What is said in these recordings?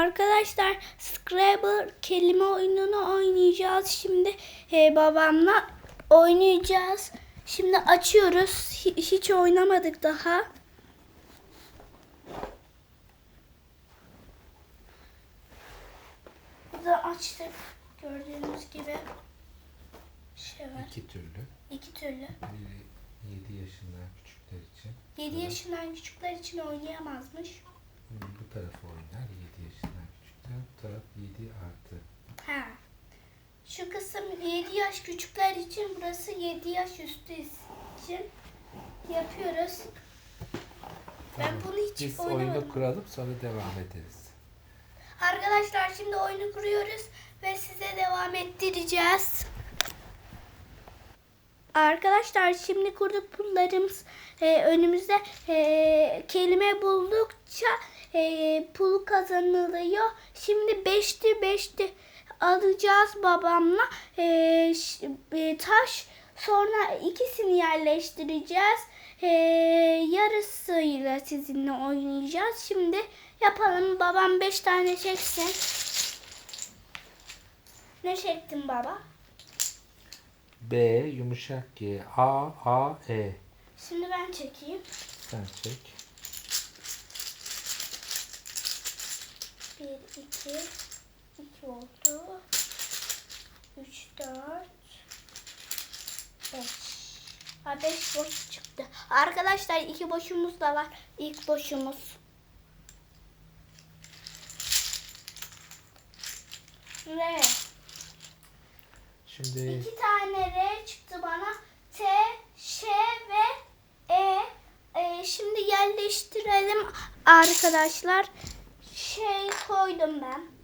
Arkadaşlar Scrabble kelime oyununu oynayacağız. Şimdi e, babamla oynayacağız. Şimdi açıyoruz. Hi- Hiç oynamadık daha. Burada açtık. Gördüğünüz gibi şey var. İki türlü. İki türlü. Biri 7 yaşından küçükler için. 7 Evet. yaşından küçükler için oynayamazmış. Bu tarafı oynar 7 yaşından küçükler. Bu taraf 7 artı. Ha. Şu kısım 7 yaş küçükler için, burası 7 yaş üstü için yapıyoruz. Ben Tamam. bunu hiç Biz oynamadım. oyunu kuralım sonra devam ederiz. Arkadaşlar şimdi oyunu kuruyoruz ve size devam ettireceğiz. Arkadaşlar şimdi kurduk pullarımız e, önümüzde e, kelime buldukça e, pul kazanılıyor. Şimdi 5'ti 5'ti alacağız babamla e, taş sonra ikisini yerleştireceğiz. E, yarısıyla sizinle oynayacağız. Şimdi yapalım babam 5 tane çeksin. Ne çektin baba? B yumuşak G A A E. Şimdi ben çekeyim. Sen çek. 1, 2, 2 oldu. 3, 4, 5. Ha 5 boş çıktı. Arkadaşlar iki boşumuz da var. İlk boşumuz. R. Şimdi İki tane R çıktı bana. T, Ş ve E. E, şimdi yerleştirelim arkadaşlar. Şey koydum ben.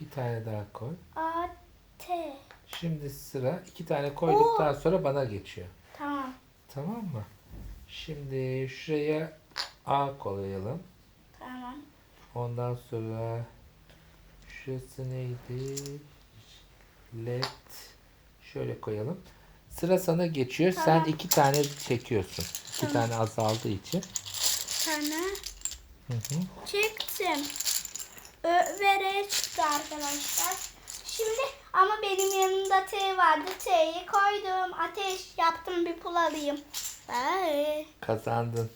Bir tane daha koy. A, T. Şimdi sıra iki tane koyduktan sonra bana geçiyor. Tamam. Tamam mı? Şimdi şuraya A koyalım. Tamam. Ondan sonra şurası neydi? Let şöyle koyalım. Sıra sana geçiyor. Tamam. Sen iki tane çekiyorsun. İki tane azaldığı için. Tane Hı hı. çektim. Ö ve R çıktı arkadaşlar. Şimdi ama benim yanımda T vardı. T'yi koydum. Ateş yaptım bir pul alayım. Bye. Kazandın.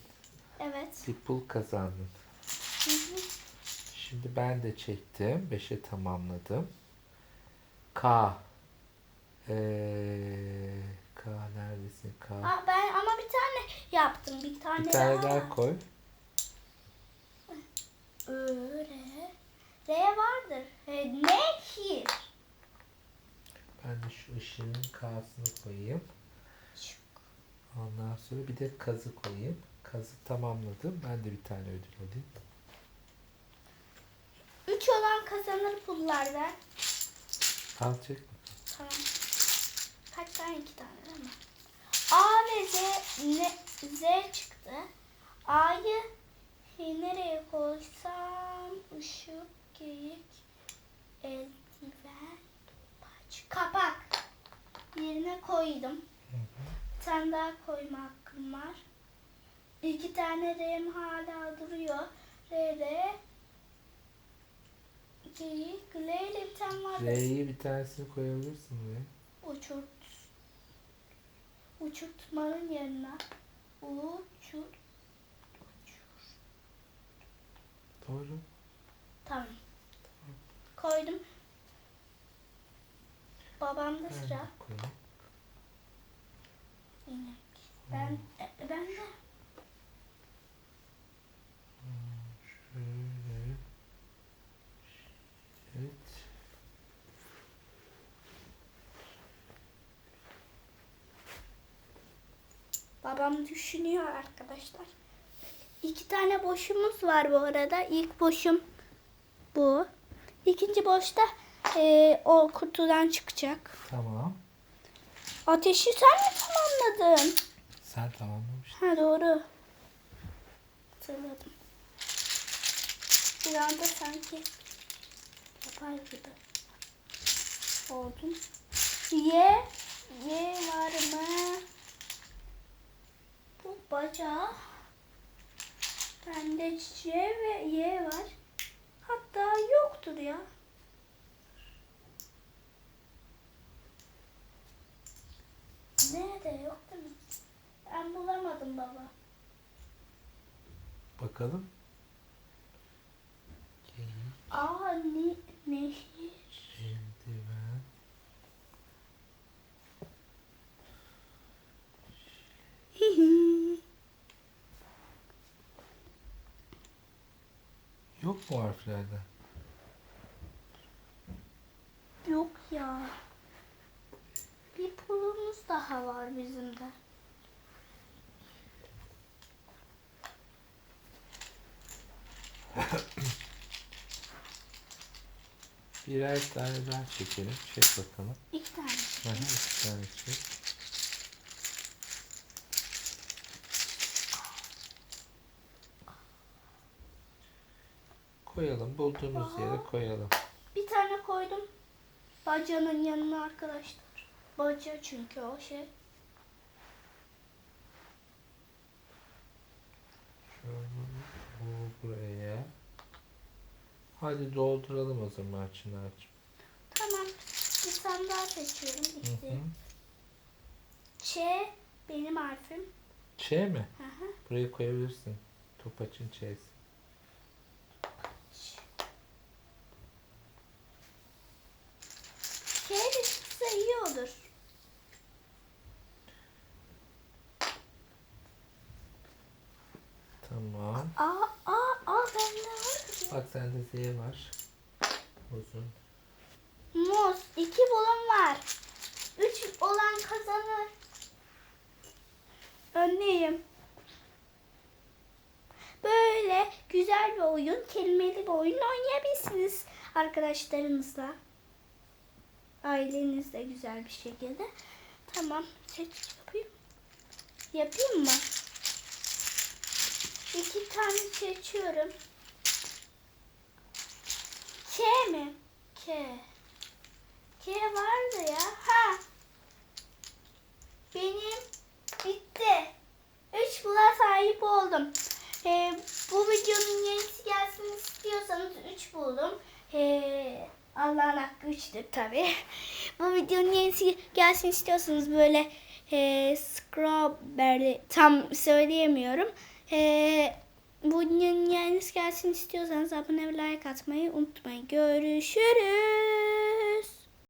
Evet. Bir pul kazandın. Şimdi ben de çektim. Beşe tamamladım. K. Ee, K neredesin? K. Aa, ben ama bir tane yaptım. Bir tane, Bir tane daha. daha koy. Ö, R. Vardır. Nehir. Ben de şu ışığın K'sını koyayım. Ondan sonra bir de kazı koyayım. Kazı tamamladım. Ben de bir tane ödül alayım. Üç olan kazanır pullardan. Al çek. Tamam. Kaç tane? iki tane değil mi? A ve Z, ne, Z çıktı. A'yı nereye koysam? Işık, geyik, eldiven, topaç, kapak. Yerine koydum. Bir tane daha koyma hakkım var. İki tane R'm hala duruyor. R, R, geyik, L ile bir tane var. R'yi bir tanesini koyabilirsin buraya. Uçurt. Uçurtmanın yerine uçur. Doğru. Koydum. Babamda sıra. İnek. Ben e, ben de Şöyle. Evet. babam düşünüyor arkadaşlar. İki tane boşumuz var bu arada. İlk boşum bu. İkinci boşta e, o kutudan çıkacak. Tamam. Ateşi sen mi tamamladın? Sen tamamlamışsın. Ha doğru. Hatırladım. Bir anda sanki yapar gibi oldum. Y, Y var mı? Bu bacağı. Bende C ve Y var. Hatta yoktur ya. Nerede yok değil mi? Ben bulamadım baba. Bakalım. Aa ne, nehir. eldiven. Mu harflerde? Yok ya. Bir pulumuz daha var bizim de. Birer tane daha çekelim. Çek bakalım. İki tane. Hı, iki tane çek. Koyalım. Bulduğumuz Aa. yere koyalım. Bir tane koydum. Bacanın yanına arkadaşlar. Baca çünkü o şey. Şöyle bu buraya. Hadi dolduralım o zaman Çınar'cığım. Tamam. Bir tane daha seçiyorum. Hı İşte. hı. Ç benim harfim. Ç mi? Hı hı. Buraya koyabilirsin. Topaçın Ç'si. Ç de çıksa iyi olur. Tamam. Aa, aa, aa bende Bak sende Z var. Uzun. Muz. iki bulan var. Üç olan kazanır. Önleyim. Böyle güzel bir oyun, kelimeli bir oyun oynayabilirsiniz arkadaşlarınızla. Ailenizle güzel bir şekilde. Tamam, seç yapayım. Yapayım mı? İki tane seçiyorum. K mi? K. K vardı ya. Ha. Benim bitti. Üç bula sahip oldum. Ee, bu videonun yenisi gelsin istiyorsanız 3 buldum. Ee, Allah'ın hakkı 3'tür tabi. Bu videonun yenisi gelsin istiyorsanız böyle e, strawberry tam söyleyemiyorum. Ee, bu yenisi gelsin istiyorsanız abone ve like atmayı unutmayın. Görüşürüz.